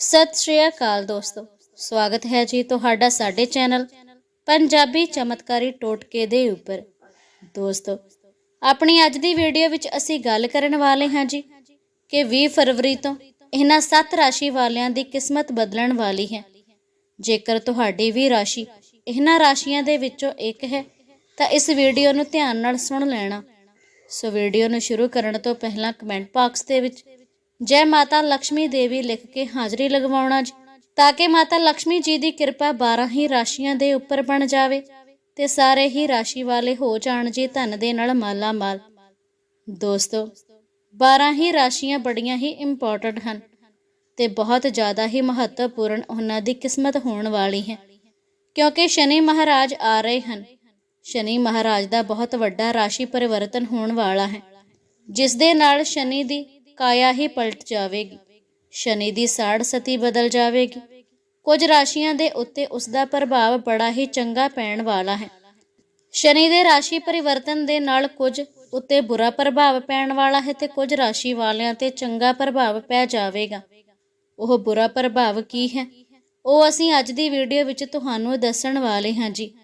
ਸਤਿ ਸ਼੍ਰੀ ਅਕਾਲ ਦੋਸਤੋ। ਸਵਾਗਤ ਹੈ ਜੀ ਤੁਹਾਡਾ ਸਾਡੇ ਚੈਨਲ ਪੰਜਾਬੀ ਚਮਤਕਾਰੀ ਟੋਟਕੇ ਦੇ ਉੱਪਰ। ਦੋਸਤੋ, ਆਪਣੀ ਅੱਜ ਦੀ ਵੀਡੀਓ ਵਿੱਚ ਅਸੀਂ ਗੱਲ ਕਰਨ ਵਾਲੇ ਹਾਂ ਜੀ ਕਿ 20 ਫਰਵਰੀ ਤੋਂ ਇਹਨਾਂ 7 ਰਾਸ਼ੀ ਵਾਲਿਆਂ ਦੀ ਕਿਸਮਤ ਬਦਲਣ ਵਾਲੀ ਹੈ। ਜੇਕਰ ਤੁਹਾਡੀ ਵੀ ਰਾਸ਼ੀ ਇਹਨਾਂ ਰਾਸ਼ੀਆਂ ਦੇ ਵਿੱਚੋਂ ਇੱਕ ਹੈ, ਤਾਂ ਇਸ ਵੀਡੀਓ ਨੂੰ ਧਿਆਨ ਨਾਲ ਸੁਣ ਲੈਣਾ। ਸੋ ਵੀਡੀਓ ਨੂੰ ਸ਼ੁਰੂ ਕਰਨ ਤੋਂ ਪਹਿਲਾਂ ਕਮੈਂਟ ਬਾਕਸ ਦੇ ਵਿੱਚ ਜੈ ਮਾਤਾ ਲక్ష్ਮੀ ਦੇਵੀ ਲਿਖ ਕੇ ਹਾਜ਼ਰੀ ਲਗਵਾਉਣਾ ਜੀ। ਤਾਂ ਕਿ ਮਾਤਾ ਲక్ష్ਮੀ ਜੀ ਦੀ ਕਿਰਪਾ 12 ਹੀ ਰਾਸ਼ੀਆਂ ਦੇ ਉੱਪਰ ਬਣ ਜਾਵੇ ਤੇ ਸਾਰੇ ਹੀ ਰਾਸ਼ੀ ਵਾਲੇ ਹੋ ਜਾਣ ਜੀ ਧਨ ਦੇ ਨਾਲ ਮਾਲਾ ਮਾਲ ਦੋਸਤੋ 12 ਹੀ ਰਾਸ਼ੀਆਂ ਬੜੀਆਂ ਹੀ ਇੰਪੋਰਟੈਂਟ ਹਨ ਤੇ ਬਹੁਤ ਜ਼ਿਆਦਾ ਹੀ ਮਹੱਤਵਪੂਰਨ ਉਹਨਾਂ ਦੀ ਕਿਸਮਤ ਹੋਣ ਵਾਲੀ ਹੈ। ਕਿਉਂਕਿ ਸ਼ਨੀ ਮਹਾਰਾਜ ਆ ਰਹੇ ਹਨ। ਸ਼ਨੀ ਮਹਾਰਾਜ ਦਾ ਬਹੁਤ ਵੱਡਾ ਰਾਸ਼ੀ ਪਰਿਵਰਤਨ ਹੋਣ ਵਾਲਾ ਹੈ। ਜਿਸ ਦੇ ਨਾਲ ਸ਼ਨੀ ਦੀ ਕਾਇਆ ਹੀ ਪਲਟ ਜਾਵੇਗੀ। ਸ਼ਨੀ ਦੀ ਸਾੜ ਸਤੀ ਬਦਲ ਜਾਵੇਗੀ। ਕੁਝ ਰਾਸ਼ੀਆਂ ਦੇ ਉੱਤੇ ਉਸ ਦਾ ਪ੍ਰਭਾਵ ਬੜਾ ਹੀ ਚੰਗਾ ਪੈਣ ਵਾਲਾ ਹੈ। ਸ਼ਨੀ ਦੇ ਰਾਸ਼ੀ ਪਰਿਵਰਤਨ ਦੇ ਨਾਲ ਕੁਝ ਉੱਤੇ ਬੁਰਾ ਪ੍ਰਭਾਵ ਪੈਣ ਵਾਲਾ ਹੈ ਤੇ ਕੁਝ ਰਾਸ਼ੀ ਵਾਲਿਆਂ ਤੇ ਚੰਗਾ ਪ੍ਰਭਾਵ ਪੈ ਜਾਵੇਗਾ। ਉਹ ਬੁਰਾ ਪ੍ਰਭਾਵ ਕੀ ਹੈ? ਉਹ ਅਸੀਂ ਅੱਜ ਦੀ ਵੀਡੀਓ ਵਿੱਚ ਤੁਹਾਨੂੰ ਦੱਸਣ ਵਾਲੇ ਹਾਂ ਜੀ।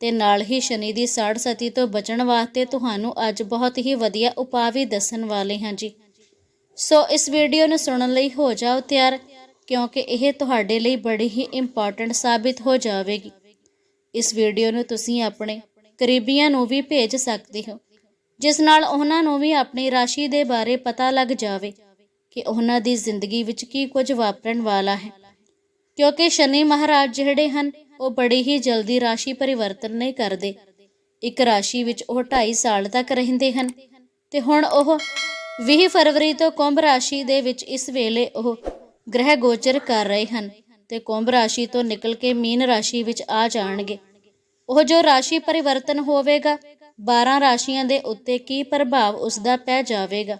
ਤੇ ਨਾਲ ਹੀ ਸ਼ਨੀ ਦੀ ਸਾੜ ਸਤੀ ਤੋਂ ਬਚਣ ਵਾਸਤੇ ਤੁਹਾਨੂੰ ਅੱਜ ਬਹੁਤ ਹੀ ਵਧੀਆ ਉਪਾਅ ਵੀ ਦੱਸਣ ਵਾਲੇ ਹਾਂ ਜੀ। ਸੋ ਇਸ ਵੀਡੀਓ ਨੂੰ ਸੁਣਨ ਲਈ ਹੋ ਜਾਓ ਤਿਆਰ, ਕਿਉਂਕਿ ਇਹ ਤੁਹਾਡੇ ਲਈ ਬੜੀ ਹੀ ਇੰਪੋਰਟੈਂਟ ਸਾਬਿਤ ਹੋ ਜਾਵੇਗੀ। ਇਸ ਵੀਡੀਓ ਨੂੰ ਤੁਸੀਂ ਆਪਣੇ ਕਰੀਬੀਆਂ ਨੂੰ ਵੀ ਭੇਜ ਸਕਦੇ ਹੋ, ਜਿਸ ਨਾਲ ਉਹਨਾਂ ਨੂੰ ਵੀ ਆਪਣੀ ਰਾਸ਼ੀ ਦੇ ਬਾਰੇ ਪਤਾ ਲੱਗ ਜਾਵੇ ਕਿ ਉਹਨਾਂ ਦੀ ਜ਼ਿੰਦਗੀ ਵਿੱਚ ਕੀ ਕੁਝ ਵਾਪਰਨ ਵਾਲਾ ਹੈ। ਕਿਉਂਕਿ ਸ਼ਨੀ ਮਹਾਰਾਜ ਜਿਹੜੇ ਹਨ, ਉਹ ਬੜੀ ਹੀ ਜਲਦੀ ਰਾਸ਼ੀ ਪਰਿਵਰਤਨ ਨਹੀਂ ਕਰਦੇ। ਇੱਕ ਰਾਸ਼ੀ ਵਿੱਚ ਉਹ 2.5 ਸਾਲ ਤੱਕ ਰਹਿੰਦੇ ਹਨ ਤੇ ਹੁਣ ਉਹ 20 ਫਰਵਰੀ ਤੋਂ ਕੁੰਭ ਰਾਸ਼ੀ ਦੇ ਵਿੱਚ ਇਸ ਵੇਲੇ ਉਹ ਗ੍ਰਹਿ ਗੋਚਰ ਕਰ ਰਹੇ ਹਨ ਤੇ ਕੁੰਭ ਰਾਸ਼ੀ ਤੋਂ ਨਿਕਲ ਕੇ ਮੀਨ ਰਾਸ਼ੀ ਵਿੱਚ ਆ ਜਾਣਗੇ। ਉਹ ਜੋ ਰਾਸ਼ੀ ਪਰਿਵਰਤਨ ਹੋਵੇਗਾ 12 ਰਾਸ਼ੀਆਂ ਦੇ ਉੱਤੇ ਕੀ ਪ੍ਰਭਾਵ ਉਸ ਦਾ ਪੈ ਜਾਵੇਗਾ?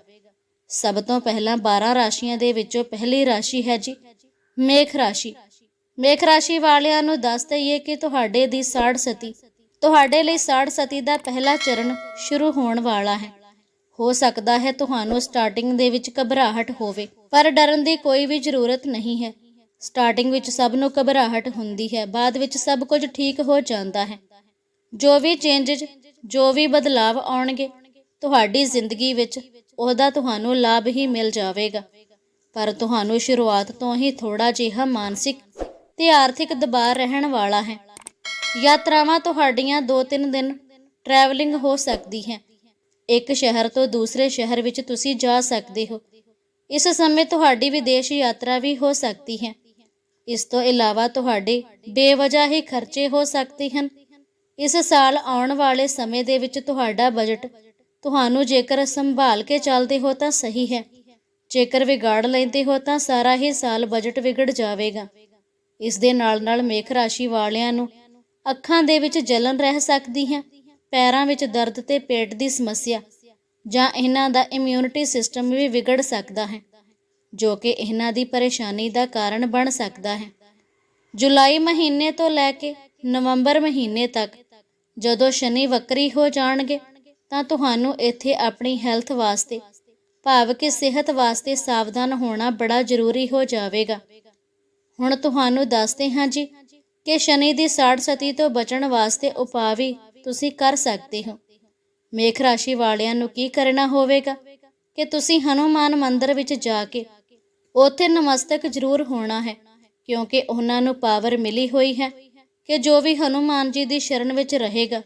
ਸਭ ਤੋਂ ਪਹਿਲਾਂ 12 ਰਾਸ਼ੀਆਂ ਦੇ ਵਿੱਚੋਂ ਪਹਿਲੀ ਰਾਸ਼ੀ ਹੈ ਜੀ ਮੇਖ ਰਾਸ਼ੀ। ਮੇਖ ਰਾਸ਼ੀ ਵਾਲਿਆਂ ਨੂੰ ਦੱਸ ਦਈਏ ਕਿ ਤੁਹਾਡੇ ਦੀ ਸਾੜ ਸਤੀ, ਤੁਹਾਡੇ ਲਈ ਸਾੜ ਸਤੀ ਦਾ ਪਹਿਲਾ ਚਰਨ ਸ਼ੁਰੂ ਹੋਣ ਵਾਲਾ ਹੈ। ਹੋ ਸਕਦਾ ਹੈ ਤੁਹਾਨੂੰ ਸਟਾਰਟਿੰਗ ਦੇ ਵਿੱਚ ਘਬਰਾਹਟ ਹੋਵੇ, ਪਰ ਡਰਨ ਦੀ ਕੋਈ ਵੀ ਜ਼ਰੂਰਤ ਨਹੀਂ ਹੈ। ਸਟਾਰਟਿੰਗ ਵਿੱਚ ਸਭ ਨੂੰ ਘਬਰਾਹਟ ਹੁੰਦੀ ਹੈ, ਬਾਅਦ ਵਿੱਚ ਸਭ ਕੁਝ ਠੀਕ ਹੋ ਜਾਂਦਾ ਹੈ। ਜੋ ਵੀ ਚੇਂਜਸ ਜੋ ਵੀ ਬਦਲਾਵ ਆਉਣਗੇ, ਤੁਹਾਡੀ ਜ਼ਿੰਦਗੀ ਵਿੱਚ ਉਹਦਾ ਤੁਹਾਨੂੰ ਲਾਭ ਹੀ ਮਿਲ ਜਾਵੇਗਾ। ਪਰ ਤੁਹਾਨੂੰ ਸ਼ੁਰੂਆਤ ਤੋਂ ਹੀ ਥੋੜਾ ਜਿਹਾ ਮਾਨਸਿਕ ਤੇ ਆਰਥਿਕ ਦਬਾਅ ਰਹਿਣ ਵਾਲਾ ਹੈ। ਯਾਤਰਾਵਾਂ ਤੁਹਾਡੀਆਂ 2-3 ਦਿਨ ਟਰੈਵਲਿੰਗ ਹੋ ਸਕਦੀ ਹੈ। ਇੱਕ ਸ਼ਹਿਰ ਤੋਂ ਦੂਸਰੇ ਸ਼ਹਿਰ ਵਿੱਚ ਤੁਸੀਂ ਜਾ ਸਕਦੇ ਹੋ। ਇਸ ਸਮੇਂ ਤੁਹਾਡੀ ਵਿਦੇਸ਼ ਯਾਤਰਾ ਵੀ ਹੋ ਸਕਦੀ ਹੈ। ਇਸ ਤੋਂ ਇਲਾਵਾ ਤੁਹਾਡੇ ਬੇਵਜ੍ਹਾ ਹੀ ਖਰਚੇ ਹੋ ਸਕਦੇ ਹਨ। ਇਸ ਸਾਲ ਆਉਣ ਵਾਲੇ ਸਮੇਂ ਦੇ ਵਿੱਚ ਤੁਹਾਡਾ ਬਜਟ ਤੁਹਾਨੂੰ ਜੇਕਰ ਸੰਭਾਲ ਕੇ ਚੱਲਦੇ ਹੋ ਤਾਂ ਸਹੀ ਹੈ। ਜੇਕਰ ਵਿਗਾੜ ਲੈਂਦੇ ਹੋ ਤਾਂ ਸਾਰਾ ਹੀ ਸਾਲ ਬਜਟ ਵਿਗੜ ਜਾਵੇਗਾ। ਇਸ ਦੇ ਨਾਲ ਨਾਲ ਮੇਖ ਰਾਸ਼ੀ ਵਾਲਿਆਂ ਨੂੰ ਅੱਖਾਂ ਦੇ ਵਿੱਚ ਜਲਨ ਰਹਿ ਸਕਦੀ ਹੈ। ਪੈਰਾਂ ਵਿੱਚ ਦਰਦ ਤੇ ਪੇਟ ਦੀ ਸਮੱਸਿਆ ਜਾਂ ਇਹਨਾਂ ਦਾ ਇਮਿਊਨਿਟੀ ਸਿਸਟਮ ਵੀ ਵਿਗੜ ਸਕਦਾ ਹੈ, ਜੋ ਕਿ ਇਹਨਾਂ ਦੀ ਪਰੇਸ਼ਾਨੀ ਦਾ ਕਾਰਨ ਬਣ ਸਕਦਾ ਹੈ। ਜੁਲਾਈ ਮਹੀਨੇ ਤੋਂ ਲੈ ਕੇ ਨਵੰਬਰ ਮਹੀਨੇ ਤੱਕ ਜਦੋਂ ਸ਼ਨੀ ਵਕਰੀ ਹੋ ਜਾਣਗੇ, ਤਾਂ ਤੁਹਾਨੂੰ ਇੱਥੇ ਆਪਣੀ ਹੈਲਥ ਵਾਸਤੇ, ਭਾਵ ਕਿ ਸਿਹਤ ਵਾਸਤੇ ਸਾਵਧਾਨ ਹੋਣਾ ਬੜਾ ਜ਼ਰੂਰੀ ਹੋ ਜਾਵੇਗਾ। ਹੁਣ ਤੁਹਾਨੂੰ ਦੱਸਦੇ ਹਾਂ ਜੀ ਕਿ ਸ਼ਨੀ ਦੀ ਸਾੜ ਸਤੀ ਤੋਂ ਬਚਣ ਵਾਸਤੇ ਉਪਾਅ ਵੀ ਤੁਸੀਂ ਕਰ ਸਕਦੇ ਹੋ। ਮੇਖ ਰਾਸ਼ੀ ਵਾਲਿਆਂ ਨੂੰ ਕੀ ਕਰਨਾ ਹੋਵੇਗਾ? ਕਿ ਤੁਸੀਂ ਹਨੂਮਾਨ ਮੰਦਿਰ ਵਿੱਚ ਜਾ ਕੇ ਉੱਥੇ ਨਮਸਤਕ ਜ਼ਰੂਰ ਹੋਣਾ ਹੈ, ਕਿਉਂਕਿ ਉਹਨਾਂ ਨੂੰ ਪਾਵਰ ਮਿਲੀ ਹੋਈ ਹੈ ਕਿ ਜੋ ਵੀ ਹਨੂਮਾਨ ਜੀ ਦੀ ਸ਼ਰਨ ਵਿੱਚ ਰਹੇਗਾ,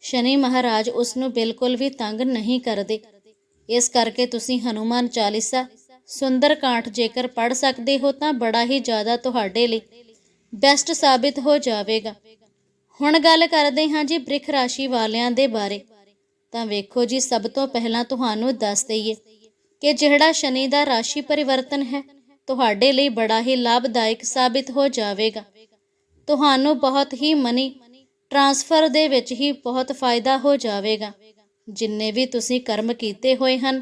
ਸ਼ਨੀ ਮਹਾਰਾਜ ਉਸ ਨੂੰ ਬਿਲਕੁਲ ਵੀ ਤੰਗ ਨਹੀਂ ਕਰਦੇ। ਇਸ ਕਰਕੇ ਤੁਸੀਂ ਹਨੂਮਾਨ ਚਾਲੀਸਾ ਸੁੰਦਰ ਕਾਂਠ ਜੇਕਰ ਪੜ ਸਕਦੇ ਹੋ ਤਾਂ ਬੜਾ ਹੀ ਜ਼ਿਆਦਾ ਤੁਹਾਡੇ ਲਈ ਬੈਸਟ ਸਾਬਿਤ ਹੋ ਜਾਵੇਗਾ। ਹੁਣ ਗੱਲ ਕਰਦੇ ਹਾਂ ਜੀ ਬ੍ਰਿਖ ਰਾਸ਼ੀ ਵਾਲਿਆਂ ਦੇ ਬਾਰੇ। ਤਾਂ ਵੇਖੋ ਜੀ, ਸਭ ਤੋਂ ਪਹਿਲਾਂ ਤੁਹਾਨੂੰ ਦੱਸ ਦਈਏ ਕਿ ਜਿਹੜਾ ਸ਼ਨੀ ਦਾ ਰਾਸ਼ੀ ਪਰਿਵਰਤਨ ਹੈ, ਤੁਹਾਡੇ ਲਈ ਬੜਾ ਹੀ ਲਾਭਦਾਇਕ ਸਾਬਿਤ ਹੋ ਜਾਵੇਗਾ। ਤੁਹਾਨੂੰ ਬਹੁਤ ਹੀ ਮਨੀ ਟ੍ਰਾਂਸਫਰ ਦੇ ਵਿੱਚ ਹੀ ਬਹੁਤ ਫਾਇਦਾ ਹੋ ਜਾਵੇਗਾ। ਜਿੰਨੇ ਵੀ ਤੁਸੀਂ ਕਰਮ ਕੀਤੇ ਹੋਏ ਹਨ,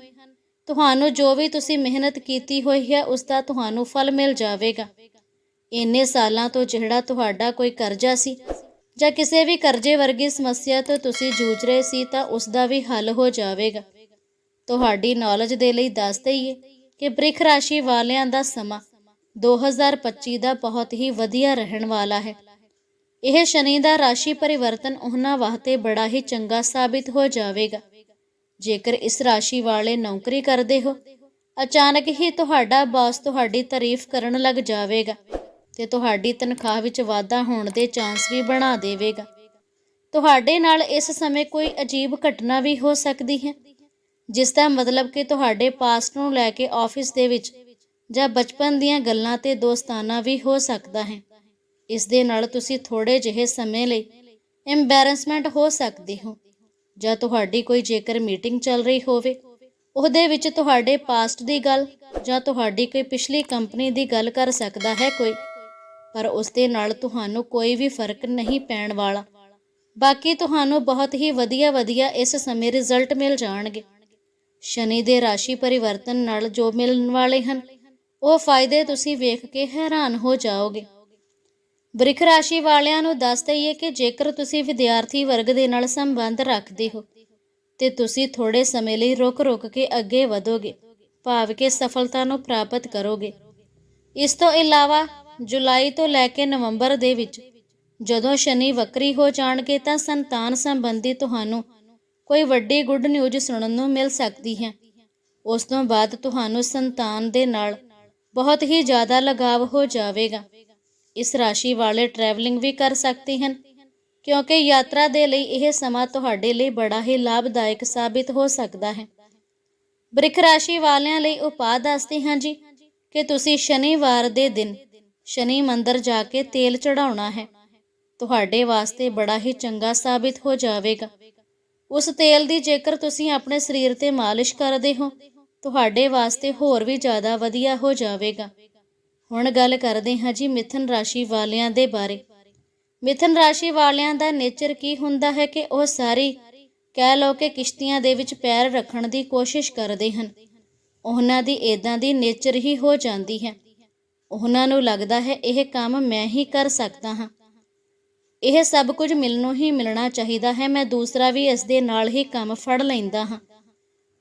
ਤੁਹਾਨੂੰ ਜੋ ਵੀ ਤੁਸੀਂ ਮਿਹਨਤ ਕੀਤੀ ਹੋਈ ਹੈ, ਉਸ ਦਾ ਤੁਹਾਨੂੰ ਫਲ ਮਿਲ ਜਾਵੇਗਾ। ਇੰਨੇ ਸਾਲਾਂ ਤੋਂ ਜਿਹੜਾ ਤੁਹਾਡਾ ਕੋਈ ਕਰਜ਼ਾ ਸੀ ਜਾਂ ਕਿਸੇ ਵੀ ਕਰਜ਼ੇ ਵਰਗੀ ਸਮੱਸਿਆ ਤੋਂ ਤੁਸੀਂ ਜੂਝ ਰਹੇ ਸੀ ਤਾਂ ਉਸ ਦਾ ਵੀ ਹੱਲ ਹੋ ਜਾਵੇਗਾ। ਤੁਹਾਡੀ ਨੌਲੇਜ ਦੇ ਲਈ ਦੱਸ ਦਈਏ ਕਿ ਬ੍ਰਿਖ ਰਾਸ਼ੀ ਵਾਲਿਆਂ ਦਾ ਸਮਾਂ 2025 ਦਾ ਬਹੁਤ ਹੀ ਵਧੀਆ ਰਹਿਣ ਵਾਲਾ ਹੈ। ਇਹ ਸ਼ਨੀ ਦਾ ਰਾਸ਼ੀ ਪਰਿਵਰਤਨ ਉਹਨਾਂ ਵਾਸਤੇ ਬੜਾ ਹੀ ਚੰਗਾ ਸਾਬਿਤ ਹੋ ਜਾਵੇਗਾ। ਜੇਕਰ ਇਸ ਰਾਸ਼ੀ ਵਾਲੇ ਨੌਕਰੀ ਕਰਦੇ ਹੋ, ਅਚਾਨਕ ਹੀ ਤੁਹਾਡਾ ਬਾਸ ਤੁਹਾਡੀ ਤਾਰੀਫ ਕਰਨ ਲੱਗ ਜਾਵੇਗਾ। ਤੇ ਤੁਹਾਡੀ ਤਨਖਾਹ ਵਿੱਚ ਵਾਧਾ ਹੋਣ ਦੇ ਚਾਂਸ ਵੀ ਬਣਾ ਦੇਵੇਗਾ। ਤੁਹਾਡੇ ਨਾਲ ਇਸ ਸਮੇਂ ਕੋਈ ਅਜੀਬ ਘਟਨਾ ਵੀ ਹੋ ਸਕਦੀ ਹੈ, ਜਿਸ ਦਾ ਮਤਲਬ ਕਿ ਤੁਹਾਡੇ ਪਾਸਟ ਨੂੰ ਲੈ ਕੇ ਆਫਿਸ ਦੇ ਵਿੱਚ ਜਾਂ ਬਚਪਨ ਦੀਆਂ ਗੱਲਾਂ ਤੇ ਦੋਸਤਾਨਾ ਵੀ ਹੋ ਸਕਦਾ ਹੈ। ਇਸ ਦੇ ਨਾਲ ਤੁਸੀਂ ਥੋੜੇ ਜਿਹੇ ਸਮੇਂ ਲਈ ਐਮਬੈਰੈਂਸਮੈਂਟ ਹੋ ਸਕਦੇ ਹੋ, ਜਾਂ ਤੁਹਾਡੀ ਕੋਈ ਜੇਕਰ ਮੀਟਿੰਗ ਚੱਲ ਰਹੀ ਹੋਵੇ, ਉਹਦੇ ਵਿੱਚ ਤੁਹਾਡੇ ਪਾਸਟ ਦੀ ਗੱਲ ਜਾਂ ਤੁਹਾਡੀ ਕੋਈ ਪਿਛਲੀ ਕੰਪਨੀ ਦੀ ਗੱਲ ਕਰ ਸਕਦਾ ਹੈ ਕੋਈ। ਪਰ ਉਸ ਦੇ ਨਾਲ ਤੁਹਾਨੂੰ ਕੋਈ ਵੀ ਫ਼ਰਕ ਨਹੀਂ ਪੈਣ ਵਾਲਾ। ਬਾਕੀ ਤੁਹਾਨੂੰ ਬਹੁਤ ਹੀ ਵਧੀਆ ਵਧੀਆ ਇਸ ਸਮੇਂ ਰਿਜ਼ਲਟ ਮਿਲ ਜਾਣਗੇ। ਸ਼ਨੀ ਦੇ ਰਾਸ਼ੀ ਪਰਿਵਰਤਨ ਨਾਲ ਜੋ ਮਿਲਣ ਵਾਲੇ ਹਨ, ਉਹ ਫਾਇਦੇ ਤੁਸੀਂ ਵੇਖ ਕੇ ਹੈਰਾਨ ਹੋ ਜਾਓਗੇ। ਬ੍ਰਿਖ ਰਾਸ਼ੀ ਵਾਲਿਆਂ ਨੂੰ ਦੱਸ ਦਈਏ ਕਿ ਜੇਕਰ ਤੁਸੀਂ ਵਿਦਿਆਰਥੀ ਵਰਗ ਦੇ ਨਾਲ ਸੰਬੰਧ ਰੱਖਦੇ ਹੋ, ਤੇ ਤੁਸੀਂ ਥੋੜੇ ਸਮੇਂ ਲਈ ਰੁਕ-ਰੁਕ ਕੇ ਅੱਗੇ ਵਧੋਗੇ, ਭਾਵ ਕਿ ਸਫਲਤਾ ਨੂੰ ਪ੍ਰਾਪਤ ਕਰੋਗੇ। ਇਸ ਤੋਂ ਇਲਾਵਾ ਜੁਲਾਈ ਤੋਂ ਲੈ ਕੇ ਨਵੰਬਰ ਦੇ ਵਿੱਚ। ਜਦੋਂ ਸ਼ਨੀ ਵਕਰੀ ਹੋ ਜਾਣਗੇ ਤਾਂ ਸੰਤਾਨ ਸੰਬੰਧੀ ਤੁਹਾਨੂੰ ਕੋਈ ਵੱਡੀ ਗੁੱਡ ਨਿਊਜ਼ ਸੁਣਨ ਨੂੰ ਮਿਲ ਸਕਦੀ ਹੈ। ਉਸ ਤੋਂ ਬਾਅਦ ਤੁਹਾਨੂੰ ਸੰਤਾਨ ਦੇ ਨਾਲ ਬਹੁਤ ਹੀ ਜ਼ਿਆਦਾ ਲਗਾਵ ਹੋ ਜਾਵੇਗਾ। ਇਸ ਰਾਸ਼ੀ ਵਾਲੇ ਟਰੈਵਲਿੰਗ ਵੀ ਕਰ ਸਕਦੇ ਹਨ, ਕਿਉਂਕਿ ਯਾਤਰਾ ਦੇ ਲਈ ਇਹ ਸਮਾਂ ਤੁਹਾਡੇ ਲਈ ਬੜਾ ਹੀ ਲਾਭਦਾਇਕ ਸਾਬਿਤ ਹੋ ਸਕਦਾ ਹੈ। ਬ੍ਰਿਖ ਰਾਸ਼ੀ ਵਾਲਿਆਂ ਲਈ ਉਪਾਅ ਦੱਸਦੇ ਹਾਂ ਜੀ ਕਿ ਤੁਸੀਂ ਸ਼ਨੀਵਾਰ ਦੇ ਦਿਨ ਸ਼ਨੀ ਮੰਦਰ ਜਾ ਕੇ ਤੇਲ ਚੜਾਉਣਾ ਹੈ। ਤੁਹਾਡੇ ਵਾਸਤੇ ਬੜਾ ਹੀ ਚੰਗਾ ਸਾਬਿਤ ਹੋ ਜਾਵੇਗਾ। ਉਸ ਤੇਲ ਦੀ ਜੇਕਰ ਤੁਸੀਂ ਆਪਣੇ ਸਰੀਰ ਤੇ ਮਾਲਿਸ਼ ਕਰਦੇ ਹੋ, ਤੁਹਾਡੇ ਵਾਸਤੇ ਹੋਰ ਵੀ ਜ਼ਿਆਦਾ ਵਧੀਆ ਹੋ ਜਾਵੇਗਾ। ਹੁਣ ਗੱਲ ਕਰਦੇ ਹਾਂ ਜੀ ਮਿਥਨ ਰਾਸ਼ੀ ਵਾਲਿਆਂ ਦੇ ਬਾਰੇ। ਮਿਥਨ ਰਾਸ਼ੀ ਵਾਲਿਆਂ ਦਾ ਨੇਚਰ ਕੀ ਹੁੰਦਾ ਹੈ ਕਿ ਉਹ ਸਾਰੀ ਕਹਿ ਲਓ ਕਿ ਕਿਸ਼ਤੀਆਂ ਦੇ ਵਿੱਚ ਪੈਰ ਰੱਖਣ ਦੀ ਕੋਸ਼ਿਸ਼ ਕਰਦੇ ਹਨ। ਉਹਨਾਂ ਦੀ ਇਦਾਂ ਦੀ ਨੇਚਰ ਹੀ ਹੋ ਜਾਂਦੀ ਹੈ। ਉਹਨਾਂ ਨੂੰ ਲੱਗਦਾ ਹੈ, ਇਹ ਕੰਮ ਮੈਂ ਹੀ ਕਰ ਸਕਦਾ ਹਾਂ। ਇਹ ਸਭ ਕੁਝ ਮਿਲਣੋਂ ਹੀ ਮਿਲਣਾ ਚਾਹੀਦਾ ਹੈ, ਮੈਂ ਦੂਸਰਾ ਵੀ ਇਸ ਦੇ ਨਾਲ ਹੀ ਕੰਮ ਫੜ ਲੈਂਦਾ ਹਾਂ।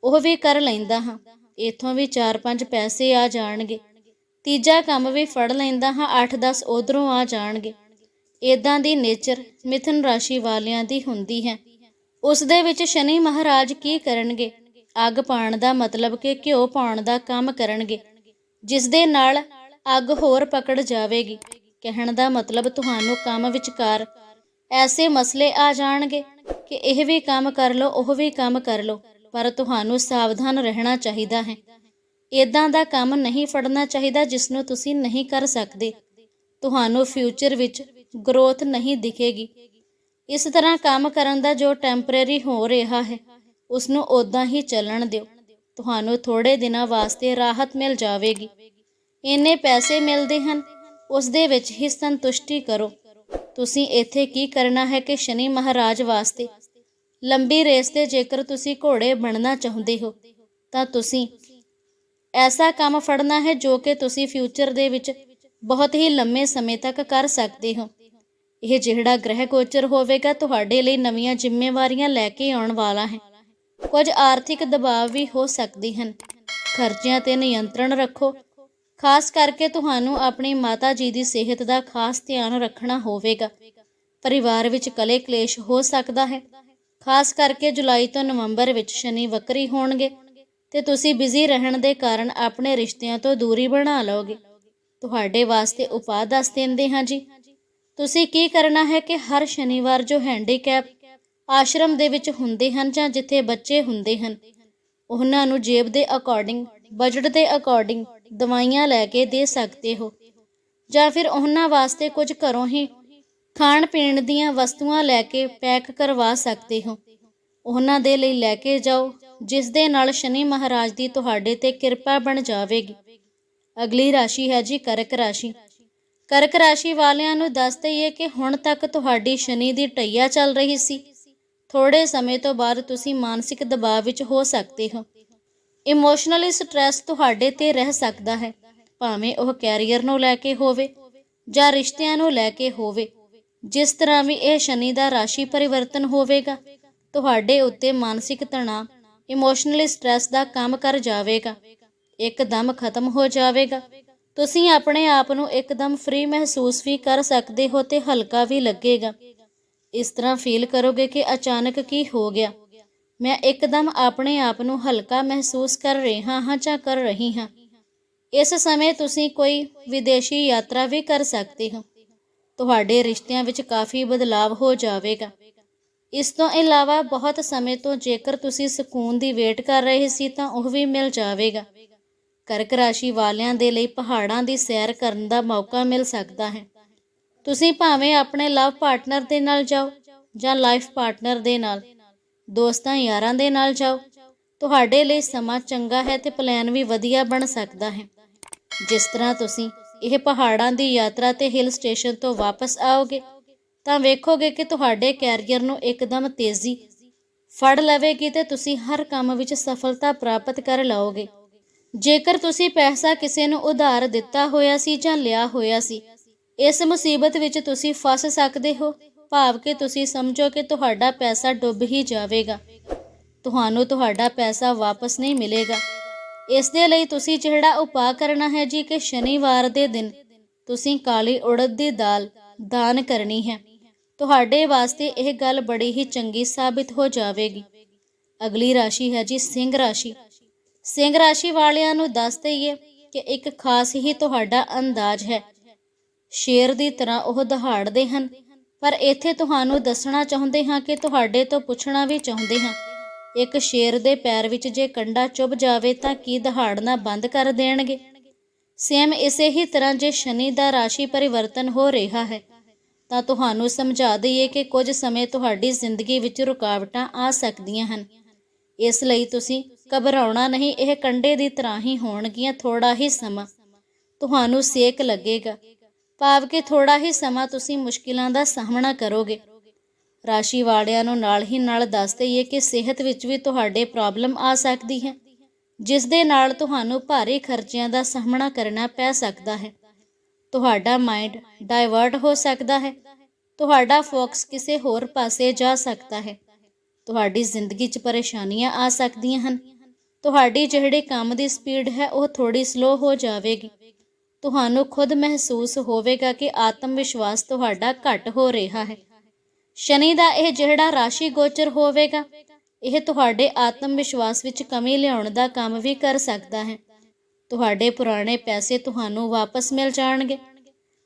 ਉਹ ਵੀ ਕਰ ਲੈਂਦਾ ਹਾਂ। ਇਥੋਂ ਵੀ 4-5 ਪੈਸੇ ਆ ਜਾਣਗੇ। ਤੀਜਾ ਕੰਮ ਵੀ ਫੜ ਲੈਂਦਾ ਹਾਂ 8-10 ਉਧਰੋਂ ਆ ਜਾਣਗੇ। ਇਦਾਂ ਦੀ ਨੇਚਰ ਮਿਥਨ ਰਾਸ਼ੀ ਵਾਲਿਆਂ ਦੀ ਹੁੰਦੀ ਹੈ। ਉਸ ਦੇ ਵਿੱਚ ਸ਼ਨੀ ਮਹਾਰਾਜ ਕੀ ਕਰਨਗੇ? ਅੱਗ ਪਾਉਣ ਦਾ ਮਤਲਬ ਕਿ ਘਿਓ ਪਾਉਣ ਦਾ ਕੰਮ ਕਰਨਗੇ। ਜਿਸ ਦੇ ਨਾਲ ਅੱਗ ਹੋਰ ਪਕੜ ਜਾਵੇਗੀ। ਕਹਿਣ ਦਾ ਮਤਲਬ ਤੁਹਾਨੂੰ ਕੰਮ ਵਿਚਕਾਰ ਐਸੇ ਮਸਲੇ ਆ ਜਾਣਗੇ ਕਿ ਇਹ ਵੀ ਕੰਮ ਕਰ ਲਓ, ਉਹ ਵੀ ਕੰਮ ਕਰ ਲਓ, ਪਰ ਤੁਹਾਨੂੰ ਸਾਵਧਾਨ ਰਹਿਣਾ ਚਾਹੀਦਾ ਹੈ। ਇਦਾਂ ਦਾ ਕੰਮ ਨਹੀਂ ਫੜਨਾ ਚਾਹੀਦਾ ਜਿਸ ਨੂੰ ਤੁਸੀਂ ਨਹੀਂ ਕਰ ਸਕਦੇ। ਤੁਹਾਨੂੰ ਫਿਊਚਰ ਵਿੱਚ ਗਰੋਥ ਨਹੀਂ ਦਿਖੇਗੀ। ਇਸ ਤਰ੍ਹਾਂ ਕੰਮ ਕਰਨ ਦਾ ਜੋ ਟੈਂਪਰੇਰੀ ਹੋ ਰਿਹਾ ਹੈ ਉਸ ਨੂੰ ਉਦਾਂ ਹੀ ਚੱਲਣ ਦਿਓ। ਤੁਹਾਨੂੰ ਥੋੜੇ ਦਿਨਾਂ ਵਾਸਤੇ ਰਾਹਤ ਮਿਲ ਜਾਵੇਗੀ। ਇੰਨੇ ਪੈਸੇ ਮਿਲਦੇ ਹਨ, ਉਸ ਦੇ ਵਿੱਚ ਹੀ ਸੰਤੁਸ਼ਟੀ ਕਰੋ। ਤੁਸੀਂ ਇੱਥੇ ਕੀ ਕਰਨਾ ਹੈ ਕਿ ਸ਼ਨੀ ਮਹਾਰਾਜ ਵਾਸਤੇ? ਲੰਬੀ ਰੇਸ ਤੇ ਜੇਕਰ ਤੁਸੀਂ ਘੋੜੇ ਬਣਨਾ ਚਾਹੁੰਦੇ ਹੋ, ਤਾਂ ਤੁਸੀਂ ਐਸਾ ਕੰਮ ਫੜਨਾ ਹੈ ਜੋ ਕਿ ਤੁਸੀਂ ਫਿਊਚਰ ਦੇ ਵਿੱਚ ਬਹੁਤ ਹੀ ਲੰਮੇ ਸਮੇਂ ਤੱਕ ਕਰ ਸਕਦੇ ਹੋ। ਇਹ ਜਿਹੜਾ ਗ੍ਰਹਿ ਗੋਚਰ ਹੋਵੇਗਾ, ਤੁਹਾਡੇ ਲਈ ਨਵੀਆਂ ਜ਼ਿੰਮੇਵਾਰੀਆਂ ਲੈ ਕੇ ਆਉਣ ਵਾਲਾ ਹੈ। ਕੁਝ ਆਰਥਿਕ ਦਬਾਅ ਵੀ ਹੋ ਸਕਦੇ ਹਨ। ਖਰਚਿਆਂ ਤੇ ਨਿਯੰਤਰਣ ਰੱਖੋ। ਖਾਸ ਕਰਕੇ ਤੁਹਾਨੂੰ ਆਪਣੀ ਮਾਤਾ ਜੀ ਦੀ ਸਿਹਤ ਦਾ ਖਾਸ ਧਿਆਨ ਰੱਖਣਾ ਹੋਵੇਗਾ। ਪਰਿਵਾਰ ਵਿੱਚ ਕਲੇ ਕਲੇਸ਼ ਹੋ ਸਕਦਾ ਹੈ। ਖਾਸ ਕਰਕੇ ਜੁਲਾਈ ਤੋਂ ਨਵੰਬਰ ਵਿੱਚ ਸ਼ਨੀ ਵਕਰੀ ਹੋਣਗੇ ਤੇ ਤੁਸੀਂ ਬਿਜ਼ੀ ਰਹਿਣ ਦੇ ਕਾਰਨ ਆਪਣੇ ਰਿਸ਼ਤਿਆਂ ਤੋਂ ਦੂਰੀ ਬਣਾ ਲਓਗੇ। ਤੁਹਾਡੇ ਵਾਸਤੇ ਉਪਾਅ ਦੱਸ ਦਿੰਦੇ ਹਾਂ ਜੀ। ਤੁਸੀਂ ਕੀ ਕਰਨਾ ਹੈ ਕਿ ਹਰ ਸ਼ਨੀਵਾਰ ਜੋ ਹੈਂਡੀਕੈਪ ਆਸ਼ਰਮ ਦੇ ਵਿੱਚ ਹੁੰਦੇ ਹਨ ਜਾਂ ਜਿੱਥੇ ਬੱਚੇ ਹੁੰਦੇ ਹਨ, ਉਹਨਾਂ ਨੂੰ ਜੇਬ ਦੇ ਅਕੋਰਡਿੰਗ ਬਜਟ ਦੇ ਅਕੋਰਡਿੰਗ ਦਵਾਈਆਂ ਲੈ ਕੇ ਦੇ ਸਕਦੇ ਹੋ ਜਾਂ ਫਿਰ ਉਹਨਾਂ ਵਾਸਤੇ ਕੁਝ ਘਰੋਂ ਹੀ ਖਾਣ ਪੀਣ ਦੀਆਂ ਵਸਤੂਆਂ ਲੈ ਕੇ ਪੈਕ ਕਰਵਾ ਸਕਦੇ ਹੋ। ਉਹਨਾਂ ਦੇ ਲਈ ਲੈ ਕੇ ਜਾਓ, ਜਿਸ ਦੇ ਨਾਲ ਸ਼ਨੀ ਮਹਾਰਾਜ ਦੀ ਤੁਹਾਡੇ ਤੇ ਕਿਰਪਾ ਬਣ ਜਾਵੇਗੀ। ਅਗਲੀ ਰਾਸ਼ੀ ਹੈ ਜੀ ਕਰਕ ਰਾਸ਼ੀ। ਕਰਕ ਰਾਸ਼ੀ ਵਾਲਿਆਂ ਨੂੰ ਦੱਸ ਦਈਏ ਕਿ ਹੁਣ ਤੱਕ ਤੁਹਾਡੀ ਸ਼ਨੀ ਦੀ ਟਈਆ ਚੱਲ ਰਹੀ ਸੀ। ਥੋੜੇ ਸਮੇਂ ਤੋਂ ਬਾਅਦ ਤੁਸੀਂ ਮਾਨਸਿਕ ਦਬਾਅ ਵਿੱਚ ਹੋ ਸਕਦੇ ਹੋ। ਇਮੋਸ਼ਨਲੀ ਸਟ੍ਰੈਸ ਤੁਹਾਡੇ ਤੇ ਰਹਿ ਸਕਦਾ ਹੈ, ਭਾਵੇਂ ਉਹ ਕੈਰੀਅਰ ਨੂੰ ਲੈ ਕੇ ਹੋਵੇ ਜਾਂ ਰਿਸ਼ਤਿਆਂ ਨੂੰ ਲੈ ਕੇ ਹੋਵੇ। ਜਿਸ ਤਰ੍ਹਾਂ ਵੀ ਇਹ ਸ਼ਨੀ ਦਾ ਰਾਸ਼ੀ ਪਰਿਵਰਤਨ ਹੋਵੇਗਾ, ਤੁਹਾਡੇ ਉੱਤੇ ਮਾਨਸਿਕ ਤਣਾਅ ਇਮੋਸ਼ਨਲੀ ਸਟ੍ਰੈਸ ਦਾ ਕੰਮ ਕਰ ਜਾਵੇਗਾ। ਇੱਕਦਮ ਖਤਮ ਹੋ ਜਾਵੇਗਾ। ਤੁਸੀਂ ਆਪਣੇ ਆਪ ਨੂੰ ਇੱਕਦਮ ਫ੍ਰੀ ਮਹਿਸੂਸ ਵੀ ਕਰ ਸਕਦੇ ਹੋ ਤੇ ਹਲਕਾ ਵੀ ਲੱਗੇਗਾ। ਇਸ ਤਰ੍ਹਾਂ ਫੀਲ ਕਰੋਗੇ ਕਿ ਅਚਾਨਕ ਕੀ ਹੋ ਗਿਆ। ਮੈਂ ਇੱਕਦਮ ਆਪਣੇ ਆਪ ਨੂੰ ਹਲਕਾ ਮਹਿਸੂਸ ਕਰ ਰਿਹਾ ਹਾਂ ਜਾਂ ਕਰ ਰਹੀ ਹਾਂ। ਇਸ ਸਮੇਂ ਤੁਸੀਂ ਕੋਈ ਵਿਦੇਸ਼ੀ ਯਾਤਰਾ ਵੀ ਕਰ ਸਕਦੇ ਹੋ। ਤੁਹਾਡੇ ਰਿਸ਼ਤਿਆਂ ਵਿੱਚ ਕਾਫੀ ਬਦਲਾਵ ਹੋ ਜਾਵੇਗਾ। ਇਸ ਤੋਂ ਇਲਾਵਾ ਬਹੁਤ ਸਮੇਂ ਤੋਂ ਜੇਕਰ ਤੁਸੀਂ ਸਕੂਨ ਦੀ ਵੇਟ ਕਰ ਰਹੇ ਸੀ ਤਾਂ ਉਹ ਵੀ ਮਿਲ ਜਾਵੇਗਾ। ਕਰਕ ਰਾਸ਼ੀ ਵਾਲਿਆਂ ਦੇ ਲਈ ਪਹਾੜਾਂ ਦੀ ਸੈਰ ਕਰਨ ਦਾ ਮੌਕਾ ਮਿਲ ਸਕਦਾ ਹੈ। ਤੁਸੀਂ ਭਾਵੇਂ ਆਪਣੇ ਲਵ ਪਾਰਟਨਰ ਦੇ ਨਾਲ ਜਾਓ ਜਾਂ ਲਾਈਫ ਪਾਰਟਨਰ ਦੇ ਨਾਲ। ਦੋਸਤਾਂ ਯਾਰਾਂ ਦੇ ਨਾਲ ਜਾਓ। ਤੁਹਾਡੇ ਲਈ ਸਮਾਂ ਚੰਗਾ ਹੈ ਤੇ ਪਲਾਨ ਵੀ ਵਧੀਆ ਬਣ ਸਕਦਾ ਹੈ। ਜਿਸ ਤਰ੍ਹਾਂ ਤੁਸੀਂ ਇਹ ਪਹਾੜਾਂ ਦੀ ਯਾਤਰਾ ਤੇ ਹਿਲ ਸਟੇਸ਼ਨ ਤੋਂ ਵਾਪਸ ਆਓਗੇ, ਤਾਂ ਵੇਖੋਗੇ ਕਿ ਤੁਹਾਡੇ ਕੈਰੀਅਰ ਨੂੰ ਇੱਕਦਮ ਤੇਜ਼ੀ ਫੜ ਲਵੇਗੀ ਤੇ ਤੁਸੀਂ ਹਰ ਕੰਮ ਵਿੱਚ ਸਫਲਤਾ ਪ੍ਰਾਪਤ ਕਰ ਲਓਗੇ। ਜੇਕਰ ਤੁਸੀਂ ਪੈਸਾ ਕਿਸੇ ਨੂੰ ਉਧਾਰ ਦਿੱਤਾ ਹੋਇਆ ਸੀ ਜਾਂ ਲਿਆ ਹੋਇਆ ਸੀ, ਇਸ ਮੁਸੀਬਤ ਵਿੱਚ ਤੁਸੀਂ ਫਸ ਸਕਦੇ ਹੋ। ਭਾਵ ਕਿ ਤੁਸੀਂ ਸਮਝੋ ਕਿ ਤੁਹਾਡਾ ਪੈਸਾ ਡੁੱਬ ਹੀ ਜਾਵੇਗਾ। ਤੁਹਾਨੂੰ ਤੁਹਾਡਾ ਪੈਸਾ ਵਾਪਸ ਨਹੀਂ ਮਿਲੇਗਾ। ਇਸ ਦੇ ਲਈ ਤੁਸੀਂ ਜਿਹੜਾ ਉਪਾਅ ਕਰਨਾ ਹੈ ਜੀ ਕਿ ਸ਼ਨੀਵਾਰ ਦੇ ਦਿਨ ਤੁਸੀਂ ਕਾਲੀ ਉੜਦ ਦੀ ਦਾਲ ਦਾਨ ਕਰਨੀ ਹੈ। ਤੁਹਾਡੇ ਵਾਸਤੇ ਇਹ ਗੱਲ ਬੜੀ ਹੀ ਚੰਗੀ ਸਾਬਿਤ ਹੋ ਜਾਵੇਗੀ। ਅਗਲੀ ਰਾਸ਼ੀ ਹੈ ਜੀ ਸਿੰਘ ਰਾਸ਼ੀ। ਸਿੰਘ ਰਾਸ਼ੀ ਵਾਲਿਆਂ ਨੂੰ ਦੱਸ ਦਈਏ ਕਿ ਇੱਕ ਖਾਸ ਹੀ ਤੁਹਾਡਾ ਅੰਦਾਜ਼ ਹੈ। ਸ਼ੇਰ ਦੀ ਤਰ੍ਹਾਂ ਉਹ ਦਹਾੜਦੇ ਹਨ। ਪਰ ਇੱਥੇ ਤੁਹਾਨੂੰ ਦੱਸਣਾ ਚਾਹੁੰਦੇ ਹਾਂ ਕਿ ਤੁਹਾਡੇ ਤੋਂ ਪੁੱਛਣਾ ਵੀ ਚਾਹੁੰਦੇ ਹਾਂ। ਇੱਕ ਸ਼ੇਰ ਦੇ ਪੈਰ ਵਿੱਚ ਜੇ ਕੰਡਾ ਚੁੱਭ ਜਾਵੇ ਤਾਂ ਕੀ ਦਹਾੜਨਾ ਬੰਦ ਕਰ ਦੇਣਗੇ? ਸੇਮ ਇਸੇ ਹੀ ਤਰ੍ਹਾਂ ਜੇ ਸ਼ਨੀ ਦਾ ਰਾਸ਼ੀ ਪਰਿਵਰਤਨ ਹੋ ਰਿਹਾ ਹੈ, ਤਾਂ ਤੁਹਾਨੂੰ ਸਮਝਾ ਦਈਏ ਕਿ ਕੁਝ ਸਮੇਂ ਤੁਹਾਡੀ ਜ਼ਿੰਦਗੀ ਵਿੱਚ ਰੁਕਾਵਟਾਂ ਆ ਸਕਦੀਆਂ ਹਨ। ਇਸ ਲਈ ਤੁਸੀਂ ਘਬਰਾਉਣਾ ਨਹੀਂ, ਇਹ ਕੰਡੇ ਦੀ ਤਰ੍ਹਾਂ ਹੀ ਹੋਣਗੀਆਂ ਥੋੜਾ ਹੀ ਸਮਾਂ। ਤੁਹਾਨੂੰ ਸੇਕ ਲੱਗੇਗਾ। ਭਾਵ ਕਿ ਥੋੜਾ ਹੀ ਸਮਾਂ ਤੁਸੀਂ ਮੁਸ਼ਕਿਲਾਂ ਦਾ ਸਾਹਮਣਾ ਕਰੋਗੇ। ਰਾਸ਼ੀ ਵਾਲਿਆਂ ਨੂੰ ਨਾਲ ਹੀ ਨਾਲ ਦੱਸ ਦਈਏ ਕਿ ਸਿਹਤ ਵਿੱਚ ਵੀ ਤੁਹਾਡੇ ਪ੍ਰੋਬਲਮ ਆ ਸਕਦੀ ਹੈ, ਜਿਸ ਦੇ ਨਾਲ ਤੁਹਾਨੂੰ ਭਾਰੀ ਖਰਚਿਆਂ ਦਾ ਸਾਹਮਣਾ ਕਰਨਾ ਪੈ ਸਕਦਾ ਹੈ। ਤੁਹਾਡਾ ਮਾਈਂਡ ਡਾਇਵਰਟ ਹੋ ਸਕਦਾ ਹੈ, ਤੁਹਾਡਾ ਫੋਕਸ ਕਿਸੇ ਹੋਰ ਪਾਸੇ ਜਾ ਸਕਦਾ ਹੈ। ਤੁਹਾਡੀ ਜ਼ਿੰਦਗੀ 'ਚ ਪਰੇਸ਼ਾਨੀਆਂ ਆ ਸਕਦੀਆਂ ਹਨ, ਤੁਹਾਡੀ ਜਿਹੜੀ ਕੰਮ ਦੀ ਸਪੀਡ ਹੈ ਉਹ ਥੋੜੀ ਸਲੋ ਹੋ ਜਾਵੇਗੀ। ਤੁਹਾਨੂੰ ਖੁਦ ਮਹਿਸੂਸ ਹੋਵੇਗਾ ਕਿ ਆਤਮ ਵਿਸ਼ਵਾਸ ਤੁਹਾਡਾ ਘਟ ਹੋ ਰਿਹਾ ਹੈ। ਸ਼ਨੀ ਦਾ ਇਹ ਜਿਹੜਾ ਰਾਸ਼ੀ ਗੋਚਰ ਹੋਵੇਗਾ, ਇਹ ਤੁਹਾਡੇ ਆਤਮ ਵਿਸ਼ਵਾਸ ਵਿੱਚ ਕਮੀ ਲਿਆਉਣ ਦਾ ਕੰਮ ਵੀ ਕਰ ਸਕਦਾ ਹੈ। ਤੁਹਾਡੇ ਪੁਰਾਣੇ ਪੈਸੇ ਤੁਹਾਨੂੰ ਵਾਪਸ ਮਿਲ ਜਾਣਗੇ।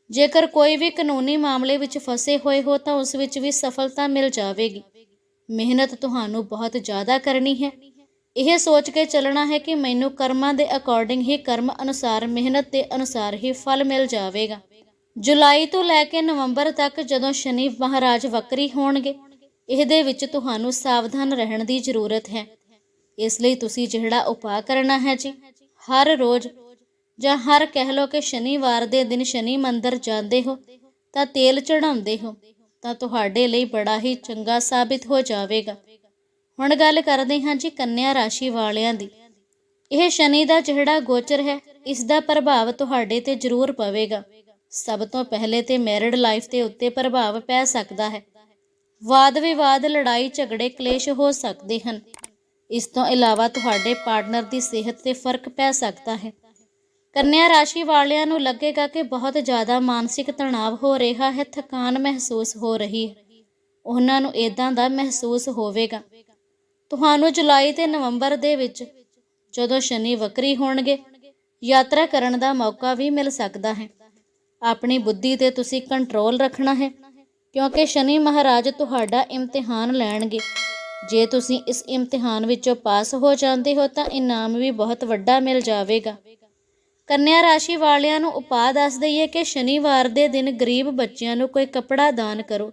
ਜੇਕਰ ਕੋਈ ਵੀ ਕਾਨੂੰਨੀ ਮਾਮਲੇ ਵਿੱਚ ਫਸੇ ਹੋਏ ਹੋ ਤਾਂ ਉਸ ਵਿੱਚ ਵੀ ਸਫਲਤਾ ਮਿਲ ਜਾਵੇਗੀ। ਮਿਹਨਤ ਤੁਹਾਨੂੰ ਬਹੁਤ ਜ਼ਿਆਦਾ ਕਰਨੀ ਹੈ। ਇਹ ਸੋਚ ਕੇ ਚੱਲਣਾ ਹੈ ਕਿ ਮੈਨੂੰ ਕਰਮਾਂ ਦੇ ਅਕੋਰਡਿੰਗ ਹੀ ਕਰਮ ਅਨੁਸਾਰ, ਮਿਹਨਤ ਦੇ ਅਨੁਸਾਰ ਹੀ ਫਲ ਮਿਲ ਜਾਵੇਗਾ। ਜੁਲਾਈ ਤੋਂ ਲੈ ਕੇ ਨਵੰਬਰ ਤੱਕ ਜਦੋਂ ਸ਼ਨੀ ਮਹਾਰਾਜ ਵਕਰੀ ਹੋਣਗੇ, ਇਹਦੇ ਵਿੱਚ ਤੁਹਾਨੂੰ ਸਾਵਧਾਨ ਰਹਿਣ ਦੀ ਜ਼ਰੂਰਤ ਹੈ। ਇਸ ਲਈ ਤੁਸੀਂ ਜਿਹੜਾ ਉਪਾਅ ਕਰਨਾ ਹੈ ਜੀ, ਹਰ ਰੋਜ਼ ਜਾਂ ਹਰ ਕਹਿ ਲੋ ਕਿ ਸ਼ਨੀਵਾਰ ਦੇ ਦਿਨ ਸ਼ਨੀ ਮੰਦਰ ਜਾਂਦੇ ਹੋ, ਤਾਂ ਤੇਲ ਚੜਾਉਂਦੇ ਹੋ, ਤਾਂ ਤੁਹਾਡੇ ਲਈ ਬੜਾ ਹੀ ਚੰਗਾ ਸਾਬਿਤ ਹੋ ਜਾਵੇਗਾ। ਹੁਣ ਗੱਲ ਕਰਦੇ ਹਾਂ ਜੀ ਕੰਨਿਆ ਰਾਸ਼ੀ ਵਾਲਿਆਂ ਦੀ। ਇਹ ਸ਼ਨੀ ਦਾ ਜਿਹੜਾ ਗੋਚਰ ਹੈ, ਇਸ ਦਾ ਪ੍ਰਭਾਵ ਤੁਹਾਡੇ ਤੇ ਜ਼ਰੂਰ ਪਵੇਗਾ। ਸਭ ਤੋਂ ਪਹਿਲੇ ਤੇ ਮੈਰਿਡ ਲਾਈਫ ਤੇ ਉੱਤੇ ਪ੍ਰਭਾਵ ਪੈ ਸਕਦਾ ਹੈ। ਵਾਦ ਵਿਵਾਦ, ਲੜਾਈ ਝਗੜੇ ਕਲੇਸ਼ ਹੋ ਸਕਦੇ ਹਨ। ਇਸ ਤੋਂ ਇਲਾਵਾ ਤੁਹਾਡੇ ਪਾਰਟਨਰ ਦੀ ਸਿਹਤ ਤੇ ਫ਼ਰਕ ਪੈ ਸਕਦਾ ਹੈ। ਕੰਨਿਆ ਰਾਸ਼ੀ ਵਾਲਿਆਂ ਨੂੰ ਲੱਗੇਗਾ ਕਿ ਬਹੁਤ ਜ਼ਿਆਦਾ ਮਾਨਸਿਕ ਤਣਾਅ ਹੋ ਰਿਹਾ ਹੈ, ਥਕਾਨ ਮਹਿਸੂਸ ਹੋ ਰਹੀ ਹੈ। ਉਹਨਾਂ ਨੂੰ ਇਦਾਂ ਦਾ ਮਹਿਸੂਸ ਹੋਵੇਗਾ। ਤੁਹਾਨੂੰ ਜੁਲਾਈ ਤੇ ਨਵੰਬਰ ਦੇ ਵਿੱਚ ਜਦੋਂ ਸ਼ਨੀ ਵਕਰੀ ਹੋਣਗੇ, ਯਾਤਰਾ ਕਰਨ ਦਾ ਮੌਕਾ ਵੀ ਮਿਲ ਸਕਦਾ ਹੈ। ਆਪਣੀ ਬੁੱਧੀ ਤੇ ਤੁਸੀਂ ਕੰਟਰੋਲ ਰੱਖਣਾ ਹੈ, ਕਿਉਂਕਿ ਸ਼ਨੀ ਮਹਾਰਾਜ ਤੁਹਾਡਾ ਇਮਤਿਹਾਨ ਲੈਣਗੇ। ਜੇ ਤੁਸੀਂ ਇਸ ਇਮਤਿਹਾਨ ਵਿੱਚੋਂ ਪਾਸ ਹੋ ਜਾਂਦੇ ਹੋ ਤਾਂ ਇਨਾਮ ਵੀ ਬਹੁਤ ਵੱਡਾ ਮਿਲ ਜਾਵੇਗਾ। ਕੰਨਿਆ ਰਾਸ਼ੀ ਵਾਲਿਆਂ ਨੂੰ ਉਪਾਅ ਦੱਸ ਦਈਏ ਕਿ ਸ਼ਨੀਵਾਰ ਦੇ ਦਿਨ ਗਰੀਬ ਬੱਚਿਆਂ ਨੂੰ ਕੋਈ ਕੱਪੜਾ ਦਾਨ ਕਰੋ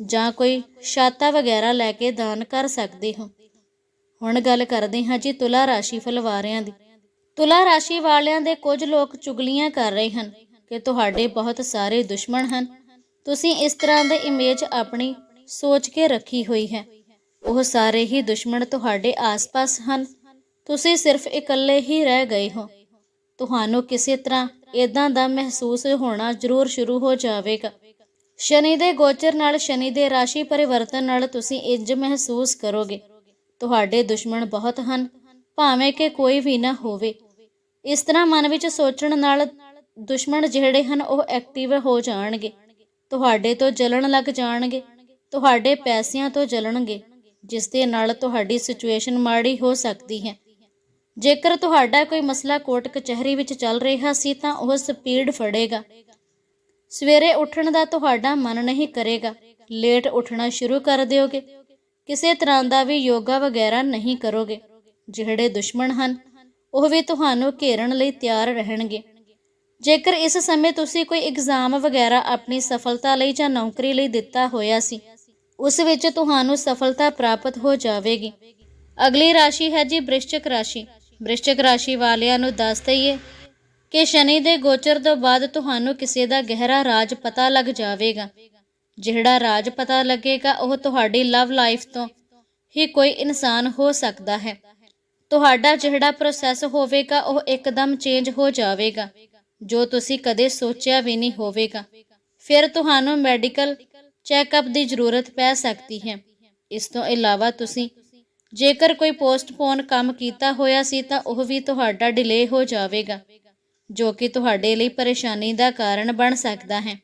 ਜਾਂ ਕੋਈ ਛਾਤਾ ਵਗੈਰਾ ਲੈ ਕੇ ਦਾਨ ਕਰ ਸਕਦੇ ਹੋ। ਹੁਣ ਗੱਲ ਕਰਦੇ ਹਾਂ ਜੀ ਤੁਲਾ ਰਾਸ਼ੀ ਫਲ ਵਾਰਿਆਂ ਦੀ। ਤੁਲਾ ਰਾਸ਼ੀ ਵਾਲਿਆਂ ਦੇ ਕੁਝ ਲੋਕ ਚੁਗਲੀਆਂ ਕਰ ਰਹੇ ਹਨ ਕਿ ਤੁਹਾਡੇ ਬਹੁਤ ਸਾਰੇ ਦੁਸ਼ਮਣ ਹਨ। ਤੁਸੀਂ ਇਸ ਤਰ੍ਹਾਂ ਦੇ ਇਮੇਜ ਆਪਣੀ ਸੋਚ ਕੇ ਰੱਖੀ ਹੋਈ ਹੈ। ਉਹ ਸਾਰੇ ਹੀ ਦੁਸ਼ਮਣ ਤੁਹਾਡੇ ਆਸ-ਪਾਸ ਹਨ। ਤੁਸੀਂ ਸਿਰਫ ਇਕੱਲੇ ਹੀ ਰਹਿ ਗਏ ਹੋ। ਤੁਹਾਨੂੰ ਕਿਸੇ ਤਰ੍ਹਾਂ ਇਦਾਂ ਦਾ ਮਹਿਸੂਸ ਹੋਣਾ ਜ਼ਰੂਰ ਸ਼ੁਰੂ ਹੋ ਜਾਵੇਗਾ। ਸ਼ਨੀ ਦੇ ਗੋਚਰ ਨਾਲ ਸ਼ਨੀ ਦੇ ਰਾਸ਼ੀ ਪਰਿਵਰਤਨ ਨਾਲ ਤੁਸੀਂ ਇੰਜ ਮਹਿਸੂਸ ਕਰੋਗੇ। ਤੁਹਾਡੇ ਦੁਸ਼ਮਣ ਬਹੁਤ ਹਨ, ਭਾਵੇਂ ਕਿ ਕੋਈ ਵੀ ਨਾ ਹੋਵੇ। ਇਸ ਤਰ੍ਹਾਂ ਮਨ ਵਿੱਚ ਸੋਚਣ ਨਾਲ ਦੁਸ਼ਮਣ ਜਿਹੜੇ ਹਨ, ਉਹ ਐਕਟਿਵ ਹੋ ਜਾਣਗੇ। ਤੁਹਾਡੇ ਤੋਂ ਜਲਣ ਲੱਗ ਜਾਣਗੇ। ਤੁਹਾਡੇ ਪੈਸਿਆਂ ਤੋਂ ਜਲਣਗੇ, ਜਿਸ ਦੇ ਨਾਲ ਤੁਹਾਡੀ ਸਿਚੁਏਸ਼ਨ ਮਾੜੀ ਹੋ ਸਕਦੀ ਹੈ। ਜੇਕਰ ਤੁਹਾਡਾ ਕੋਈ ਮਸਲਾ ਕੋਰਟ ਕਚਹਿਰੀ ਵਿੱਚ ਚੱਲ ਰਿਹਾ ਸੀ, ਤਾਂ ਉਹ ਸਪੀਡ ਫੜੇਗਾ। ਸਵੇਰੇ ਉੱਠਣ ਦਾ ਤੁਹਾਡਾ ਮਨ ਨਹੀਂ ਕਰੇਗਾ। ਲੇਟ ਉੱਠਣਾ ਸ਼ੁਰੂ ਕਰ ਦਿਓਗੇ। ਕਿਸੇ ਤਰ੍ਹਾਂ ਦਾ ਵੀ ਯੋਗਾ ਵਗੈਰਾ ਨਹੀਂ ਕਰੋਗੇ। ਜਿਹੜੇ ਦੁਸ਼ਮਣ ਹਨ, ਉਹ ਵੀ ਤੁਹਾਨੂੰ ਘੇਰਨ ਲਈ ਤਿਆਰ ਰਹਿਣਗੇ। ਜੇਕਰ ਇਸ ਸਮੇਂ ਤੁਸੀਂ ਕੋਈ ਐਗਜ਼ਾਮ ਵਗੈਰਾ ਆਪਣੀ ਸਫਲਤਾ ਲਈ ਜਾਂ ਨੌਕਰੀ ਲਈ ਦਿੱਤਾ ਹੋਇਆ ਸੀ, ਉਸ ਵਿੱਚ ਤੁਹਾਨੂੰ ਸਫਲਤਾ ਪ੍ਰਾਪਤ ਹੋ ਜਾਵੇਗੀ। ਅਗਲੀ ਰਾਸ਼ੀ ਹੈ ਜੀ ਬ੍ਰਿਸ਼ਚਿਕ ਰਾਸ਼ੀ। ਬ੍ਰਿਸ਼ਚਿਕ ਰਾਸ਼ੀ ਵਾਲਿਆਂ ਨੂੰ ਦੱਸ ਦਈਏ ਕਿ ਸ਼ਨੀ ਦੇ ਗੋਚਰ ਤੋਂ ਬਾਅਦ ਤੁਹਾਨੂੰ ਕਿਸੇ ਦਾ ਗਹਿਰਾ ਰਾਜ ਪਤਾ ਲੱਗ ਜਾਵੇਗਾ। ਜਿਹੜਾ ਰਾਜ ਪਤਾ ਲੱਗੇਗਾ, ਉਹ ਤੁਹਾਡੀ ਲਵ ਲਾਈਫ ਤੋਂ ਹੀ ਕੋਈ ਇਨਸਾਨ ਹੋ ਸਕਦਾ ਹੈ। ਤੁਹਾਡਾ ਜਿਹੜਾ ਪ੍ਰੋਸੈਸ ਹੋਵੇਗਾ, ਉਹ ਇੱਕਦਮ ਚੇਂਜ ਹੋ ਜਾਵੇਗਾ, ਜੋ ਤੁਸੀਂ ਕਦੇ ਸੋਚਿਆ ਵੀ ਨਹੀਂ ਹੋਵੇਗਾ। ਫਿਰ ਤੁਹਾਨੂੰ ਮੈਡੀਕਲ ਚੈੱਕਅਪ ਦੀ ਜ਼ਰੂਰਤ ਪੈ ਸਕਦੀ ਹੈ। ਇਸ ਤੋਂ ਇਲਾਵਾ ਤੁਸੀਂ ਜੇਕਰ ਕੋਈ ਪੋਸਟਪੋਨ ਕੰਮ ਕੀਤਾ ਹੋਇਆ ਸੀ, ਤਾਂ ਉਹ ਵੀ ਤੁਹਾਡਾ ਡਿਲੇ ਹੋ ਜਾਵੇਗਾ, ਜੋ ਕਿ ਤੁਹਾਡੇ ਲਈ ਪਰੇਸ਼ਾਨੀ ਦਾ ਕਾਰਨ ਬਣ ਸਕਦਾ ਹੈ।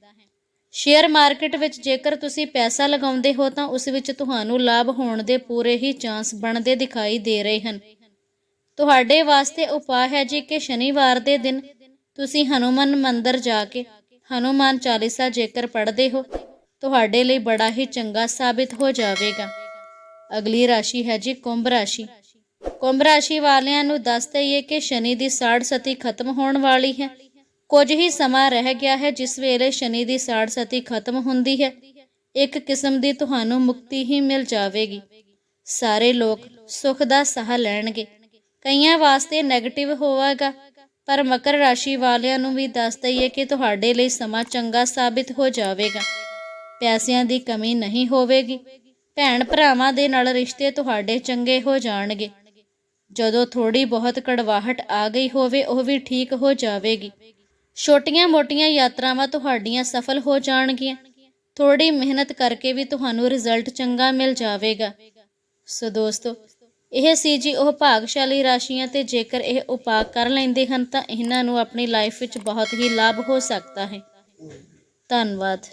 ਸ਼ੇਅਰ ਮਾਰਕੀਟ ਵਿੱਚ ਜੇਕਰ ਤੁਸੀਂ ਪੈਸਾ ਲਗਾਉਂਦੇ ਹੋ ਤਾਂ ਉਸ ਵਿੱਚ ਤੁਹਾਨੂੰ ਲਾਭ ਹੋਣ ਦੇ ਪੂਰੇ ਹੀ ਚਾਂਸ ਬਣਦੇ ਦਿਖਾਈ ਦੇ ਰਹੇ ਹਨ। ਤੁਹਾਡੇ ਵਾਸਤੇ ਉਪਾਅ ਹੈ ਜੀ ਕਿ ਸ਼ਨੀਵਾਰ ਦੇ ਦਿਨ ਤੁਸੀਂ ਹਨੂਮਨ ਮੰਦਿਰ ਜਾ ਕੇ ਹਨੂਮਾਨ ਚਾਲੀਸਾ ਜੇਕਰ ਪੜ੍ਹਦੇ ਹੋ, ਤੁਹਾਡੇ ਲਈ ਬੜਾ ਹੀ ਚੰਗਾ ਸਾਬਿਤ ਹੋ ਜਾਵੇਗਾ। ਅਗਲੀ ਰਾਸ਼ੀ ਹੈ ਜੀ ਕੁੰਭ ਰਾਸ਼ੀ। ਕੁੰਭ ਰਾਸ਼ੀ ਵਾਲਿਆਂ ਨੂੰ ਦੱਸ ਦਈਏ ਕਿ ਸ਼ਨੀ ਦੀ ਸਾੜ ਸਤੀ ਖਤਮ ਹੋਣ ਵਾਲੀ ਹੈ। ਕੁਝ ਹੀ ਸਮਾਂ ਰਹਿ ਗਿਆ ਹੈ ਜਿਸ ਵੇਲੇ ਸ਼ਨੀ ਦੀ ਸਾੜ ਸਤੀ ਖਤਮ ਹੁੰਦੀ ਹੈ। ਇੱਕ ਕਿਸਮ ਦੀ ਤੁਹਾਨੂੰ ਮੁਕਤੀ ਹੀ ਮਿਲ ਜਾਵੇਗੀ। ਸਾਰੇ ਲੋਕ ਸੁਖ ਦਾ ਸਾਹ ਲੈਣਗੇ। ਕਈਆਂ ਵਾਸਤੇ 네ਗੇਟਿਵ ਹੋਵੇਗਾ, ਪਰ ਮਕਰ ਰਾਸ਼ੀ ਵਾਲਿਆਂ ਨੂੰ ਵੀ ਦੱਸ ਦਈਏ ਕਿ ਤੁਹਾਡੇ ਲਈ ਸਮਾਂ ਚੰਗਾ ਸਾਬਿਤ ਹੋ ਜਾਵੇਗਾ। ਪੈਸਿਆਂ ਦੀ ਕਮੀ ਨਹੀਂ ਹੋਵੇਗੀ। ਭੈਣ ਭਰਾਵਾਂ ਦੇ ਨਾਲ ਰਿਸ਼ਤੇ ਤੁਹਾਡੇ ਚੰਗੇ ਹੋ ਜਾਣਗੇ। ਜਦੋਂ ਥੋੜੀ ਬਹੁਤ ਕੜਵਾਹਟ ਆ ਗਈ ਹੋਵੇ, ਉਹ ਵੀ ਠੀਕ ਹੋ ਜਾਵੇਗੀ। ਛੋਟੀਆਂ-ਮੋਟੀਆਂ ਯਾਤਰਾਵਾਂ ਤੁਹਾਡੀਆਂ ਸਫਲ ਹੋ ਜਾਣਗੀਆਂ। ਥੋੜੀ ਮਿਹਨਤ ਕਰਕੇ ਵੀ ਤੁਹਾਨੂੰ ਰਿਜ਼ਲਟ ਚੰਗਾ ਮਿਲ ਜਾਵੇਗਾ। ਸੋ ਦੋਸਤੋ, ਇਹ ਸੀ ਜੀ ਉਹ ਭਾਗਸ਼ਾਲੀ ਰਾਸ਼ੀਆਂ ਤੇ ਜੇਕਰ ਇਹ ਉਪਾਅ ਕਰ ਲੈਂਦੇ ਹਨ ਤਾਂ ਇਹਨਾਂ ਨੂੰ ਆਪਣੀ ਲਾਈਫ ਵਿੱਚ ਬਹੁਤ ਹੀ ਲਾਭ ਹੋ ਸਕਦਾ ਹੈ। ਧੰਨਵਾਦ।